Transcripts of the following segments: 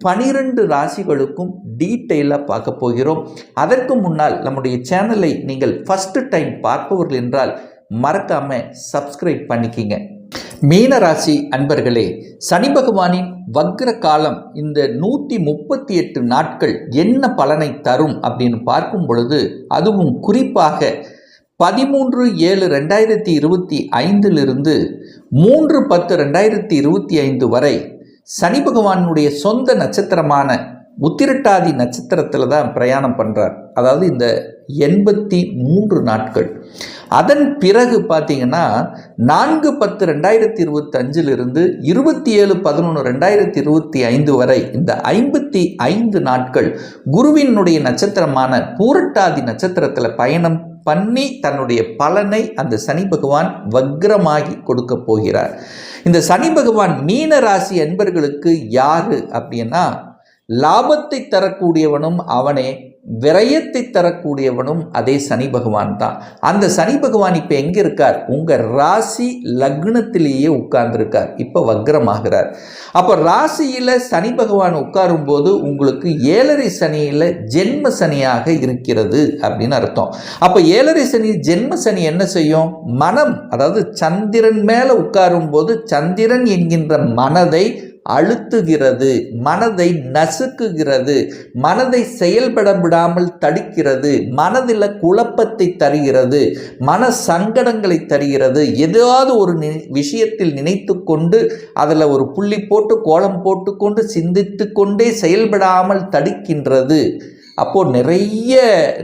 பனிரெண்டு ராசிகளுக்கும் டீட்டெயிலாக பார்க்க போகிறோம். அதற்கு முன்னால் நம்முடைய சேனலை நீங்கள் ஃபஸ்ட்டு டைம் பார்ப்பவர்கள் என்றால் மறக்காமல் சப்ஸ்கிரைப் பண்ணிக்கிங்க. மீன ராசி அன்பர்களே சனி பகவானின் வக்ர காலம் இந்த நூற்றி முப்பத்தி எட்டு நாட்கள் என்ன பலனை தரும் அப்படின்னு பார்க்கும் பொழுது அதுவும் குறிப்பாக பதிமூன்று ஏழு ரெண்டாயிரத்தி இருபத்தி ஐந்திலிருந்து மூன்று பத்து ரெண்டாயிரத்தி இருபத்தி ஐந்து வரை சனி பகவானுடைய சொந்த நட்சத்திரமான உத்திரட்டாதி நட்சத்திரத்தில் தான் பிரயாணம் பண்ணுறார் அதாவது இந்த எண்பத்தி மூன்று நாட்கள். அதன் பிறகு பார்த்தீங்கன்னா நான்கு பத்து ரெண்டாயிரத்தி இருபத்தஞ்சிலிருந்து இருபத்தி ஏழு பதினொன்று ரெண்டாயிரத்தி இருபத்தி ஐந்து வரை இந்த ஐம்பத்தி ஐந்து நாட்கள் குருவினுடைய நட்சத்திரமான பூரட்டாதி நட்சத்திரத்தில் பயணம் பண்ணி தன்னுடைய பலனை அந்த சனி பகவான் வக்ரமாகி கொடுக்க போகிறார். இந்த சனி பகவான் மீன ராசி அன்பர்களுக்கு யாரு அப்படின்னா லாபத்தை தரக்கூடியவனும் அவனே. விரயத்தை தரக்கூடியவனும் அதே சனி பகவான் தான். அந்த சனி பகவான் இப்போ எங்கே இருக்கார்? உங்கள் ராசி லக்னத்திலேயே உட்கார்ந்துருக்கார். இப்போ வக்ரமாகிறார். அப்போ ராசியில் சனி பகவான் உட்காரும் போது உங்களுக்கு ஏழரை சனியில் ஜென்ம சனியாக இருக்கிறது அப்படின்னு அர்த்தம். அப்போ ஏழரை சனி ஜென்ம சனி என்ன செய்யும்? மனம் அதாவது சந்திரன் மேலே உட்காரும் போது சந்திரன் என்கின்ற மனதை அழுத்துகிறது மனதை நசுக்குகிறது மனதை செயல்பட விடாமல் தடுக்கிறது மனதில் குழப்பத்தை தருகிறது மன சங்கடங்களை தருகிறது. ஏதாவது ஒரு நி விஷயத்தில் நினைத்து கொண்டு அதில் ஒரு புள்ளி போட்டு கோலம் போட்டுக்கொண்டு சிந்தித்து கொண்டே செயல்படாமல் தடுக்கின்றது. அப்போது நிறைய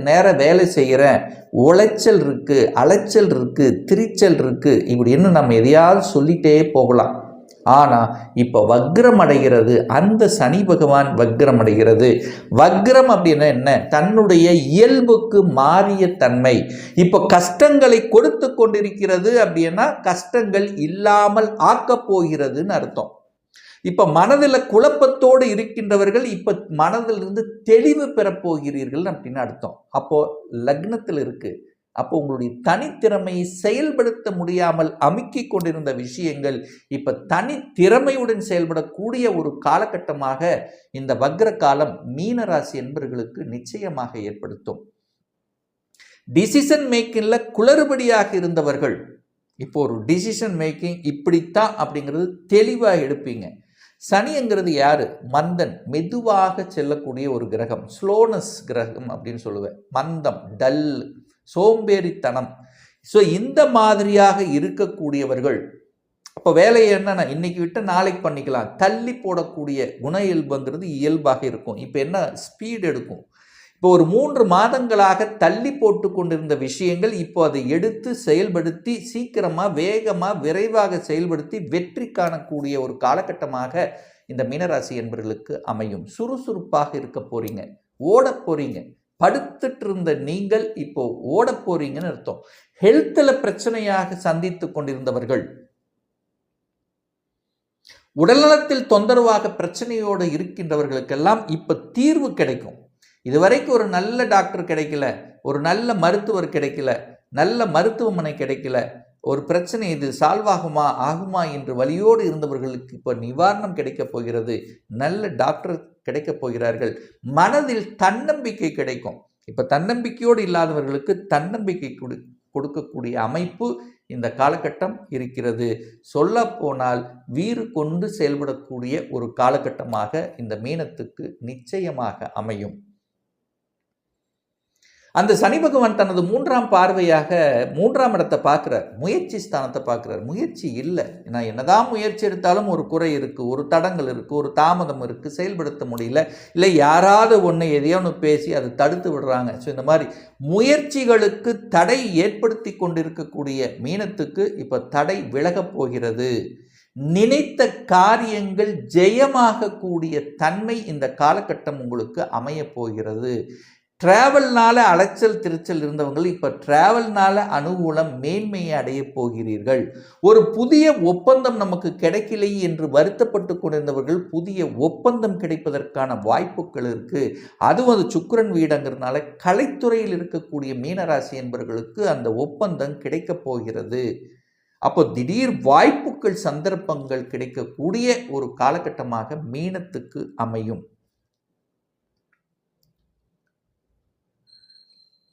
நேரம் வேலை செய்கிறேன் உளைச்சல் இருக்குது அலைச்சல் இருக்குது திரிச்சல் இருக்குது இப்படி இன்னும் நம்ம எதையாவது சொல்லிகிட்டே போகலாம். ஆனால் இப்போ வக்ரம் அடைகிறது அந்த சனி பகவான் வக்ரம் அடைகிறது. வக்ரம் அப்படின்னா என்ன? தன்னுடைய இயல்புக்கு மாறிய தன்மை. இப்போ கஷ்டங்களை கொடுத்து கொண்டிருக்கிறது அப்படின்னா கஷ்டங்கள் இல்லாமல் ஆக்கப் போகிறதுன்னு அர்த்தம். இப்போ மனதில் குழப்பத்தோடு இருக்கின்றவர்கள் இப்போ மனதிலிருந்து தெளிவு பெறப்போகிறீர்கள் அப்படின்னு அர்த்தம். அப்போது லக்னத்தில் இருக்குது அப்போ உங்களுடைய தனித்திறமையை செயல்படுத்த முடியாமல் அமுக்கி கொண்டிருந்த விஷயங்கள் இப்போ தனித்திறமையுடன் செயல்படக்கூடிய ஒரு காலகட்டமாக இந்த வக்ர காலம் மீனராசி என்பவர்களுக்கு நிச்சயமாக ஏற்படுத்தும். டிசிஷன் மேக்கிங்கில் குளறுபடியாக இருந்தவர்கள் இப்போ ஒரு டிசிஷன் மேக்கிங் இப்படித்தான் அப்படிங்கிறது தெளிவாக எடுப்பீங்க. சனிங்கிறது யார்? மந்தன் மெதுவாக செல்லக்கூடிய ஒரு கிரகம் ஸ்லோனஸ் கிரகம் அப்படின்னு சொல்லுவேன். மந்தம் டல் சோம்பேறித்தனம். ஸோ இந்த மாதிரியாக இருக்கக்கூடியவர்கள் அப்போ வேலையை என்னென்ன இன்னைக்கு விட்டு நாளைக்கு பண்ணிக்கலாம். தள்ளி போடக்கூடிய குண இயல்புங்கிறது இயல்பாக இருக்கும். இப்போ என்ன ஸ்பீட் எடுக்கும்? இப்போ ஒரு மூன்று மாதங்களாக தள்ளி போட்டு கொண்டிருந்த விஷயங்கள் இப்போ அதை எடுத்து செயல்படுத்தி சீக்கிரமாக வேகமாக விரைவாக செயல்படுத்தி வெற்றி காணக்கூடிய ஒரு காலகட்டமாக இந்த மீனராசி என்பவர்களுக்கு அமையும். சுறுசுறுப்பாக இருக்க போகிறீங்க ஓட போகிறீங்க படுத்துட்டு இருந்த நீங்கள் இப்போ ஓட போறீங்கன்னு அர்த்தம். ஹெல்த்தில் பிரச்சனையாக சந்தித்து கொண்டிருந்தவர்கள் உடல்நலத்தில் தொந்தரவாக பிரச்சனையோடு இருக்கின்றவர்களுக்கெல்லாம் இப்போ தீர்வு கிடைக்கும். இதுவரைக்கும் ஒரு நல்ல டாக்டர் கிடைக்கல ஒரு நல்ல மருத்துவர் கிடைக்கல நல்ல மருத்துவமனை கிடைக்கல ஒரு பிரச்சனை இது சால்வ் ஆகுமா ஆகுமா என்று வழியோடு இருந்தவர்களுக்கு இப்போ நிவாரணம் கிடைக்கப் போகிறது. நல்ல டாக்டர் கிடைக்கப் போகிறார்கள். மனதில் தன்னம்பிக்கை கிடைக்கும். இப்போ தன்னம்பிக்கையோடு இல்லாதவர்களுக்கு தன்னம்பிக்கை கொடு கொடுக்கக்கூடிய அமைப்பு இந்த காலகட்டம் இருக்கிறது. சொல்ல போனால் வீறு கொண்டு செயல்படக்கூடிய ஒரு காலகட்டமாக இந்த மீனத்துக்கு நிச்சயமாக அமையும். அந்த சனி பகவான் தனது மூன்றாம் பார்வையாக மூன்றாம் இடத்தை பார்க்குறார். முயற்சி ஸ்தானத்தை பார்க்குறார். முயற்சி இல்லை. நான் என்னதான் முயற்சி எடுத்தாலும் ஒரு குறை இருக்குது ஒரு தடங்கள் இருக்குது ஒரு தாமதம் இருக்குது செயல்படுத்த முடியல இல்லை யாராவது ஒன்று எதையோ ஒன்று பேசி அதை தடுத்து விடுறாங்க. ஸோ இந்த மாதிரி முயற்சிகளுக்கு தடை ஏற்படுத்தி கொண்டிருக்கக்கூடிய மீனத்துக்கு இப்போ தடை விலகப் போகிறது. நினைத்த காரியங்கள் ஜெயமாகக்கூடிய தன்மை இந்த காலகட்டம் உங்களுக்கு அமையப் போகிறது. டிராவல்னால அலைச்சல் திருச்சல் இருந்தவங்கள் இப்போ டிராவல்னால அனுகூலம் மேன்மையை அடையப் போகிறீர்கள். ஒரு புதிய ஒப்பந்தம் நமக்கு கிடைக்கலை என்று வருத்தப்பட்டு கொண்டிருந்தவர்கள் புதிய ஒப்பந்தம் கிடைப்பதற்கான வாய்ப்புகள் இருக்குது அதுவும் அது சுக்கரன் வீடங்கிறதுனால கலைத்துறையில் இருக்கக்கூடிய மீனராசி என்பவர்களுக்கு அந்த ஒப்பந்தம் கிடைக்கப் போகிறது. அப்போ திடீர் வாய்ப்புகள் சந்தர்ப்பங்கள் கிடைக்கக்கூடிய ஒரு காலகட்டமாக மீனத்துக்கு அமையும்.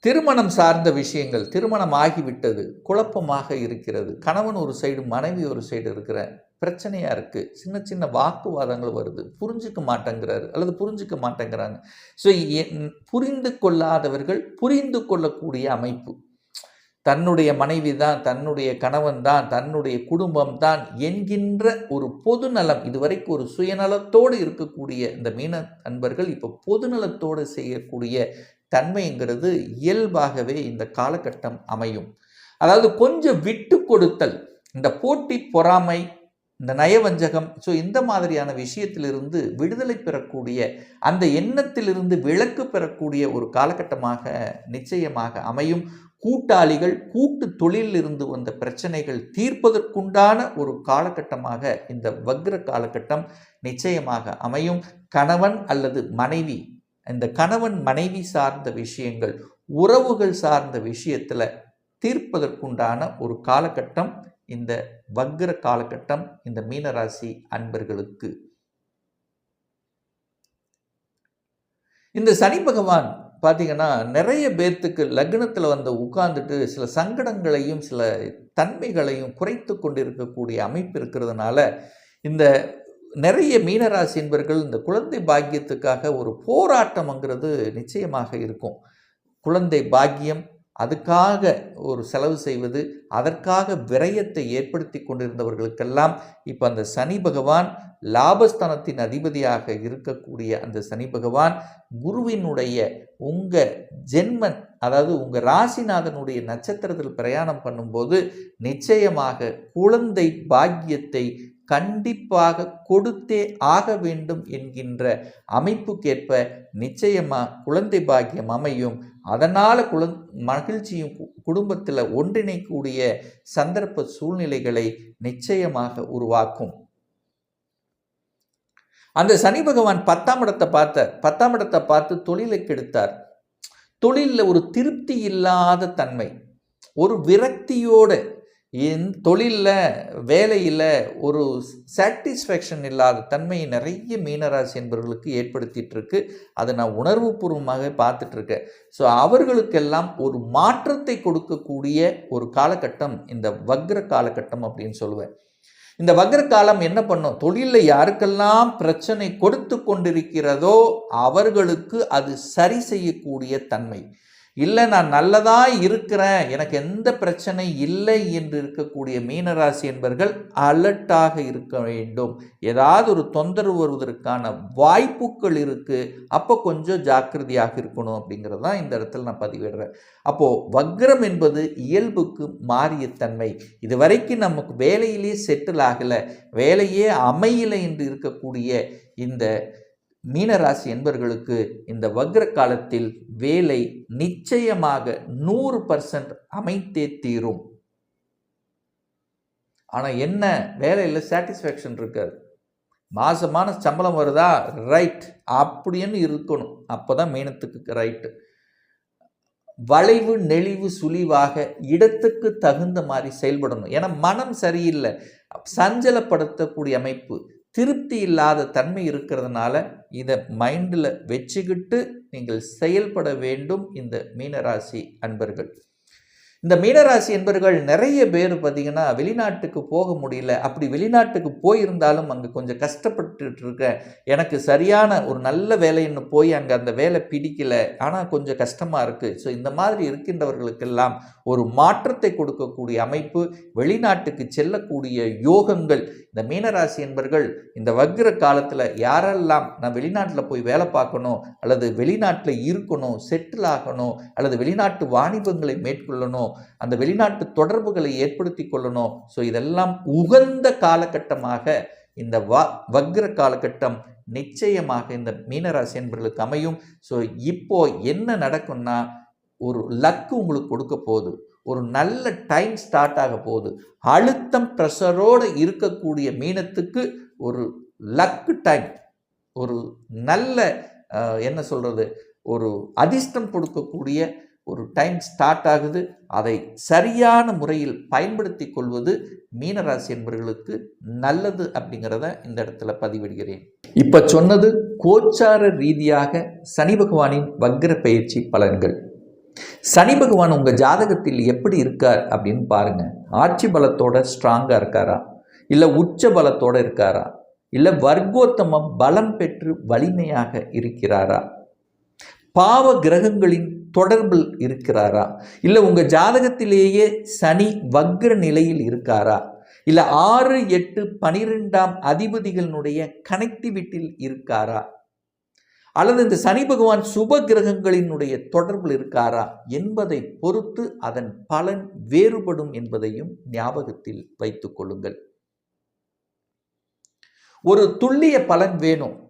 திருமணம் சார்ந்த விஷயங்கள் திருமணம் ஆகிவிட்டது குழப்பமாக இருக்கிறது. கணவன் ஒரு சைடு மனைவி ஒரு சைடு இருக்கிற பிரச்சனையாக இருக்குது சின்ன சின்ன வாக்குவாதங்கள் வருது. புரிஞ்சுக்க மாட்டேங்கிறாரு அல்லது புரிஞ்சுக்க மாட்டேங்கிறாங்க. ஸோ புரிந்து கொள்ளாதவர்கள் புரிந்து கொள்ளக்கூடிய அமைப்பு. தன்னுடைய மனைவி தான் தன்னுடைய கணவன் தான் தன்னுடைய குடும்பம் தான் என்கின்ற ஒரு பொதுநலம் இதுவரைக்கும் ஒரு சுயநலத்தோடு இருக்கக்கூடிய இந்த மீன அன்பர்கள் இப்போ பொதுநலத்தோடு செய்யக்கூடிய தன்மைங்கிறது இயல்பாகவே இந்த காலகட்டம் அமையும். அதாவது கொஞ்சம் விட்டு கொடுத்தல் இந்த போட்டி பொறாமை இந்த நயவஞ்சகம் ஸோ இந்த மாதிரியான விஷயத்திலிருந்து விடுதலை பெறக்கூடிய அந்த எண்ணத்திலிருந்து விளக்கு பெறக்கூடிய ஒரு காலகட்டமாக நிச்சயமாக அமையும். கூட்டாளிகள் கூட்டு தொழிலில் இருந்து வந்த பிரச்சனைகள் தீர்ப்பதற்குண்டான ஒரு காலகட்டமாக இந்த வக்ர காலகட்டம் நிச்சயமாக அமையும். கணவன் அல்லது மனைவி இந்த கணவன் மனைவி சார்ந்த விஷயங்கள் உறவுகள் சார்ந்த விஷயத்தில் தீர்ப்பதற்குண்டான ஒரு காலகட்டம் இந்த வக்ர காலகட்டம் இந்த மீனராசி அன்பர்களுக்கு. இந்த சனி பகவான் பார்த்தீங்கன்னா நிறைய பேர்த்துக்கு லக்னத்தில் வந்து உட்கார்ந்துட்டு சில சங்கடங்களையும் சில தன்மைகளையும் குறைத்து கொண்டிருக்கக்கூடிய அமைப்பு இருக்கிறதுனால இந்த நிறைய மீனராசி என்பர்கள் இந்த குழந்தை பாக்கியத்துக்காக ஒரு போராட்டம்ங்கிறது நிச்சயமாக இருக்கும். குழந்தை பாக்கியம் அதுக்காக ஒரு செலவு செய்வது அதற்காக விரயத்தை ஏற்படுத்தி கொண்டிருந்தவர்களுக்கெல்லாம் இப்போ அந்த சனி பகவான் லாபஸ்தானத்தின் அதிபதியாக இருக்கக்கூடிய அந்த சனி பகவான் குருவினுடைய உங்கள் ஜென்மன் அதாவது உங்கள் ராசிநாதனுடைய நட்சத்திரத்தில் பிரயாணம் பண்ணும்போது நிச்சயமாக குழந்தை பாக்கியத்தை கண்டிப்பாக கொடுத்தே ஆக வேண்டும் என்கின்ற அமைப்புக்கேற்ப நிச்சயமாக குழந்தை பாக்கியம் அமையும். அதனால் குழந் மகிழ்ச்சியும் குடும்பத்தில் ஒன்றிணைக்கூடிய சந்தர்ப்ப சூழ்நிலைகளை நிச்சயமாக உருவாக்கும். அந்த சனி பகவான் பத்தாம் இடத்தை பார்த்த பத்தாம் இடத்தை பார்த்து தொழிலை கெடுத்தார். தொழிலில் ஒரு திருப்தி இல்லாத தன்மை. ஒரு விரக்தியோடு என் தொழிலில் வேலையில் ஒரு சாட்டிஸ்ஃபேக்ஷன் இல்லாத தன்மையை நிறைய மீனராசி என்பவர்களுக்கு ஏற்படுத்திகிட்ருக்கு அதை நான் உணர்வுபூர்வமாக பார்த்துட்ருக்கேன் ஸோ அவர்களுக்கெல்லாம் ஒரு மாற்றத்தை கொடுக்கக்கூடிய ஒரு காலகட்டம் இந்த வக்ர காலகட்டம் அப்படின்னு சொல்லுவேன். இந்த வக்ர காலம் என்ன பண்ணும்? தொழிலில் யாருக்கெல்லாம் பிரச்சனை கொடுத்து கொண்டிருக்கிறதோ அவர்களுக்கு அது சரி செய்யக்கூடிய தன்மை. இல்லை நான் நல்லதாக இருக்கிறேன். எனக்கு எந்த பிரச்சனை இல்லை என்று இருக்கக்கூடிய மீனராசி என்பர்கள் அலர்ட்டாக இருக்க வேண்டும். ஏதாவது ஒரு தொந்தரவு வருவதற்கான வாய்ப்புகள் இருக்குது அப்போ கொஞ்சம் ஜாக்கிரதையாக இருக்கணும் அப்படிங்கிறது தான் இந்த இடத்துல நான் பதிவிடுறேன். அப்போது வக்ரம் என்பது இயல்புக்கு மாறிய தன்மை. இது வரைக்கும் நமக்கு வேலையிலே செட்டில் ஆகலை. வேலையே அமையலை என்று இருக்கக்கூடிய இந்த மீனராசி என்பவர்களுக்கு இந்த வக்ர காலத்தில் வேலை நிச்சயமாக நூறு பர்சன்ட் அமைத்தே தீரும். ஆனால் என்ன? வேலையில் சாட்டிஸ்ஃபேக்ஷன் இருக்காது. மாதமான சம்பளம் வருதா? ரைட் அப்படின்னு இருக்கணும். அப்போ தான் மீனத்துக்கு ரைட்டு வளைவு நெளிவு சுழிவாக இடத்துக்கு தகுந்த மாதிரி செயல்படணும். ஏன்னா மனம் சரியில்லை. சஞ்சலப்படுத்தக்கூடிய அமைப்பு. திருப்தி இல்லாத தன்மை இருக்கிறதுனால இதை மைண்டில் வச்சுக்கிட்டு நீங்கள் செயல்பட வேண்டும் இந்த மீனராசி அன்பர்கள். இந்த மீனராசி என்பர்கள் நிறைய பேர் பார்த்திங்கன்னா வெளிநாட்டுக்கு போக முடியல. அப்படி வெளிநாட்டுக்கு போயிருந்தாலும் அங்கே கொஞ்சம் கஷ்டப்பட்டுட்டு இருக்க எனக்கு சரியான ஒரு நல்ல வேலைன்னு போய் அங்கே அந்த வேலை பிடிக்கல. ஆனால் கொஞ்சம் கஷ்டமாக இருக்குது ஸோ இந்த மாதிரி இருக்கின்றவர்களுக்கெல்லாம் ஒரு மாற்றத்தை கொடுக்கக்கூடிய அமைப்பு வெளிநாட்டுக்கு செல்லக்கூடிய யோகங்கள். இந்த மீனராசி என்பர்கள் இந்த வக்ர காலத்தில் யாரெல்லாம் நான் வெளிநாட்டில் போய் வேலை பார்க்கணும் அல்லது வெளிநாட்டில் இருக்கணும் செட்டில் ஆகணும் அல்லது வெளிநாட்டு வாணிபங்களை மேற்கொள்ளணும் அந்த வெளிநாட்டு தொடர்புகளை ஏற்படுத்தி கொள்ளணும். ஸோ இதெல்லாம் உகந்த காலகட்டமாக இந்த வ வக்ர காலகட்டம் நிச்சயமாக இந்த மீனராசி என்பர்களுக்கு அமையும். ஸோ இப்போ என்ன நடக்கும்னா ஒரு லக்கு உங்களுக்கு கொடுக்க போகுது. ஒரு நல்ல டைம் ஸ்டார்ட் ஆக போகுது. அழுத்தம் ப்ரெஷரோடு இருக்கக்கூடிய மீனத்துக்கு ஒரு லக்கு டைம். ஒரு நல்ல என்ன சொல்கிறது ஒரு அதிர்ஷ்டம் கொடுக்கக்கூடிய ஒரு டைம் ஸ்டார்ட் ஆகுது. அதை சரியான முறையில் பயன்படுத்தி கொள்வது மீனராசி என்பவர்களுக்கு நல்லது அப்படிங்கிறத இந்த இடத்துல பதிவிடுகிறேன். இப்போ சொன்னது கோச்சார ரீதியாக சனி பகவானின் வக்ர பயிற்சி பலன்கள். சனி பகவான் உங்கள் ஜாதகத்தில் எப்படி இருக்கார் அப்படின்னு பாருங்க. ஆட்சி பலத்தோட ஸ்ட்ராங்காக இருக்காரா? இல்லை உச்ச பலத்தோட இருக்காரா? இல்லை வர்க்கோத்தமம் பலம் பெற்று வலிமையாக இருக்கிறாரா? பாவ கிரகங்களின் தொடர்பில் இருக்கிறாரா? இல்லை உங்கள் ஜாதகத்திலேயே சனி வக்ர நிலையில் இருக்காரா? இல்லை ஆறு எட்டு பனிரெண்டாம் அதிபதிகளினுடைய கனெக்டிவிட்டியில் இருக்காரா? அல்லது இந்த சனி பகவான் சுப கிரகங்களினுடைய தொடர்பில் இருக்காரா? என்பதை பொறுத்து அதன் பலன் வேறுபடும் என்பதையும் ஞாபகத்தில் வைத்துக் கொள்ளுங்கள். ஒரு துல்லிய பலன் வேணும்.